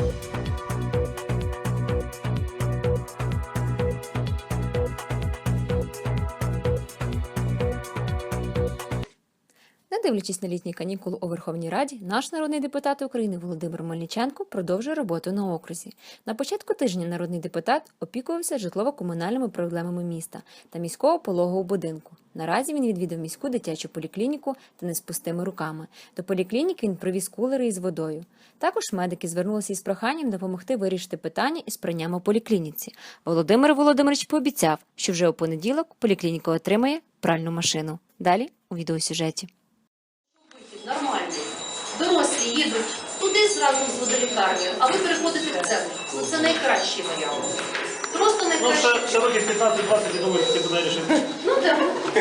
Thank you. Дивлячись на літні канікули у Верховній Раді, наш народний депутат України Володимир Мельниченко продовжує роботу на окрузі. На початку тижня народний депутат опікувався житлово-комунальними проблемами міста та міського пологового будинку. Наразі він відвідав міську дитячу поліклініку та не з пустими руками. До поліклініки він привіз кулери із водою. Також медики звернулися із проханням допомогти вирішити питання із пранням у поліклініці. Володимир Володимирович пообіцяв, що вже у понеділок поліклініка отримає пральну машину. Далі у відеосюжеті. Їдуть туди зразу з водолікарнею, а ви переходите в центр. Це найкращий варіант. Просто Ну, найкращий. ще, ще років 15-20, я думаю, це буде рішити. Ну так,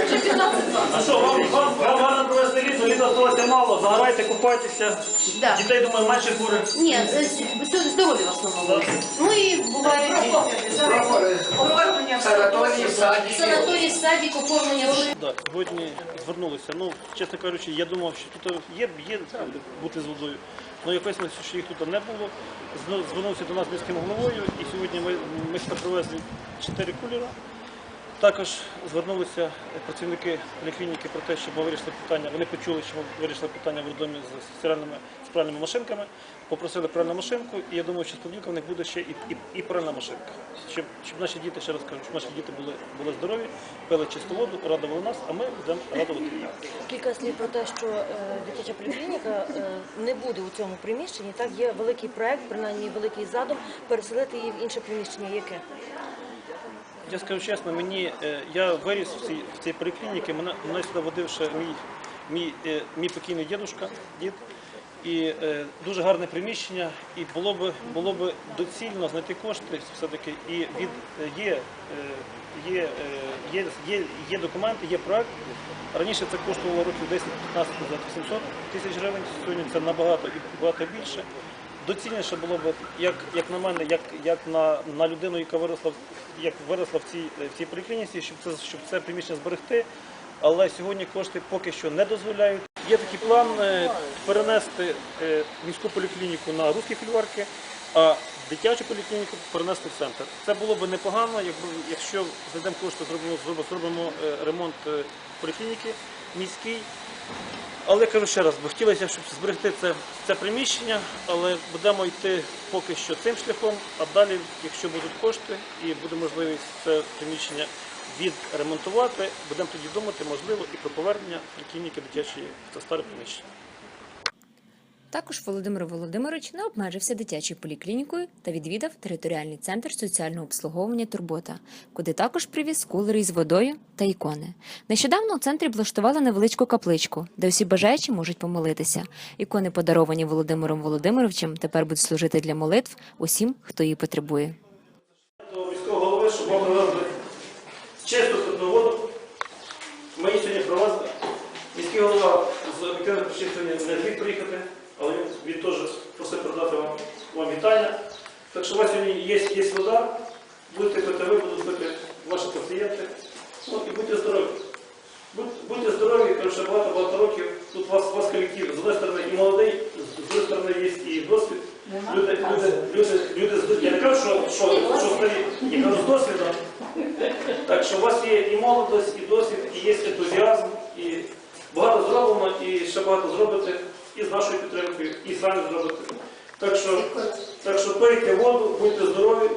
вже 15-20. А що, вам, вам, вам гарно провести літо, літо залишилося мало, загорайте, купайтеся. Да. Дітей, думаю, менше кури. Ні, е, с- здорові в основному. Ну і буває Санаторії, садики. санаторій, садик, оформлення. Да, сьогодні звернулися. Ну, чесно кажучи, я думав, що тут є, є бути з водою. Ну, якось що їх тут не було. Зно- Звернувся до нас міським головою, і сьогодні ми, ми привезли 4 кулера. Також звернулися працівники поліклініки про те, щоб ми вирішили питання. Вони почули, що ми вирішили питання в роддомі з стиральними пральними машинками. Попросили пральну машинку, і я думаю, що з понеділка в них буде ще і, і, і пральна машинка. Щоб, щоб наші діти, ще раз кажу, щоб наші діти були, були здорові, пили чисту воду, радували нас, а ми будемо радувати. Кілька слів про те, що е, дитяча поліклініка е, не буде у цьому приміщенні. Так є великий проект, принаймні великий задум переселити її в інше приміщення. Яке? Я скажу чесно, мені е, я виріс в цій в цій поліклініці, мене, мене сюди водив ще мій, мій, е, мій покійний дідушка, дід. І е, дуже гарне приміщення, і було б було б доцільно знайти кошти все-таки. І від е, є, є, є, є, є документи, є проект. Раніше це коштувало років 10-15 назад 800 тисяч гривень. Сьогодні це набагато і багато більше. Доцільніше було б, як, як на мене, як, як на, на людину, яка виросла, як виросла в цій, в цій поліклініці, щоб це, щоб це приміщення зберегти. Але сьогодні кошти поки що не дозволяють. Є такий план перенести е, міську поліклініку на русські фільварки, а дитячу поліклініку перенести в центр. Це було б непогано, якщо знайдемо кошти, зробимо, зробимо, зробимо е, ремонт е, поліклініки міський. Але кажу ще раз, бо хотілося, щоб зберегти це, це приміщення, але будемо йти поки що цим шляхом, а далі, якщо будуть кошти і буде можливість це приміщення відремонтувати, будемо тоді думати, можливо, і про повернення клініки дитячої це старе приміщення. Також Володимир Володимирович не обмежився дитячою поліклінікою та відвідав територіальний центр соціального обслуговування Турбота, куди також привіз кулери із водою та ікони. Нещодавно у центрі облаштували невеличку капличку, де всі бажаючі можуть помолитися. Ікони, подаровані Володимиром Володимировичем, тепер будуть служити для молитв усім, хто її потребує. До міського голови, щоб чисту питну воду. Ми її сьогодні привезли. Міський голова з причин сьогодні не зміг приїхати, але він, він теж просив передати вам, вам вітання. Так що у вас сьогодні є, є вода, будете пити ви, будуть пити ваші пацієнти. Ну і будьте здорові. Будь- Будьте здорові, тому що багато-багато років. Тут у вас, у вас колектив. З однієї сторони і молодий, з другої сторони є і досвід. Люди, люди, люди, люди, з- я не кажу, що, що, що старі, я кажу з досвідом. Так що у вас є і молодость, і досвід, і є ентузіазм, і багато зроблено, і ще багато зробите, і з нашою підтримкою, і самі зробите. Так що, так що пийте воду, будьте здорові.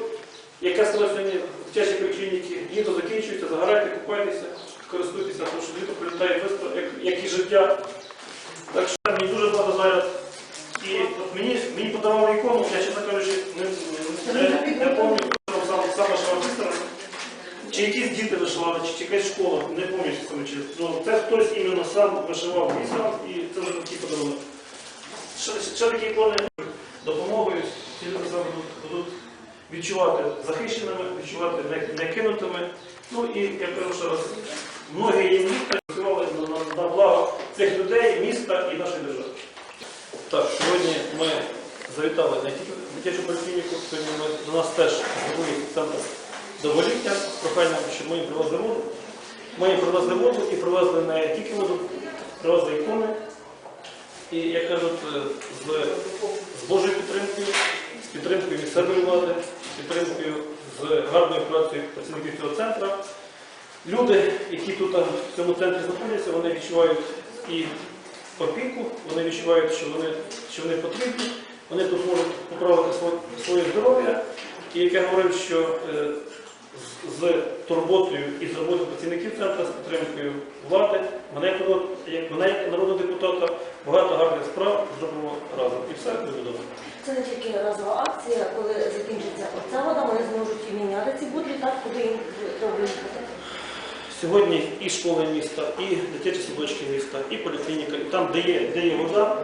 Яке сказав сьогодні в дитячій поліклініці, літо закінчується, загорайте, купайтеся, користуйтеся, тому що літо прилітає швидко, як, як і життя. Так що мені дуже багато зараз. І от мені, мені подарували ікону, я чесно кажучи, не, не, не, не пам'ятаю, що сам, сам вишивав бістер. Чи якісь діти вишивали, чи, якась школа, не пам'ятаю саме чесно. Ну, це хтось іменно сам вишивав бісером, і це вже такий подарунок. Ще, ще такі ікони допомогою, ці люди себе будуть, відчувати захищеними, відчувати не, не кинутими. Ну і я кажу ще раз, многі є міста працювали на, на, на благо цих людей, міста і нашої держави. Так, сьогодні ми завітали не тільки в дитячу поліклініку, сьогодні ми, до нас теж звернули центр довголіття з проханням, щоб ми їм привезли воду. Ми їм привезли воду і привезли не тільки воду, привезли ікони. І, як кажуть, е, з, з Божою підтримкою, з підтримкою місцевої влади, з підтримкою з гарною працею працівників цього центру. Люди, які тут там, в цьому центрі знаходяться, вони відчувають і опіку, вони відчувають, що вони, що вони потрібні, вони тут можуть поправити своє, своє здоров'я. І як я говорив, що е, з, з турботою і з роботою працівників центру, з підтримкою влади, мене як, мене як народного депутата, багато гарних справ зробимо разом. І все буде добре. Це не тільки разова акція, коли закінчиться оця вода, вони зможуть і міняти ці бутлі, так, куди їм треба їхати. Сьогодні і школи міста, і дитячі садочки міста, і поліклініка, і там, де є, де є вода.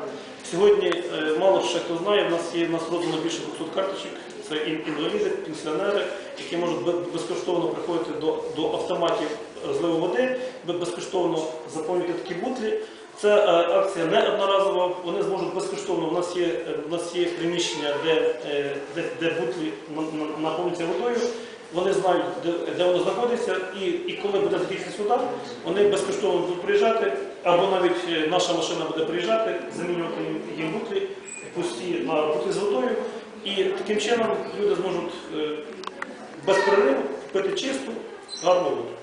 Сьогодні е, мало ще хто знає, в нас є в нас роздано більше 200 карточок. Це інваліди, пенсіонери, які можуть безкоштовно приходити до, до автоматів розливу води, безкоштовно заповнювати такі бутлі. Це е, акція не одноразова. Вони зможуть безкоштовно. У нас є е, у нас є приміщення, де, е, де, де бутлі на- на- наповнюються водою. Вони знають, де, де воно знаходиться, і, і коли буде закінчитися вода, вони безкоштовно будуть приїжджати, або навіть е, наша машина буде приїжджати, замінювати їм бутлі пусті на бутлі з водою. І таким чином люди зможуть е, без перериву пити чисту, гарну воду.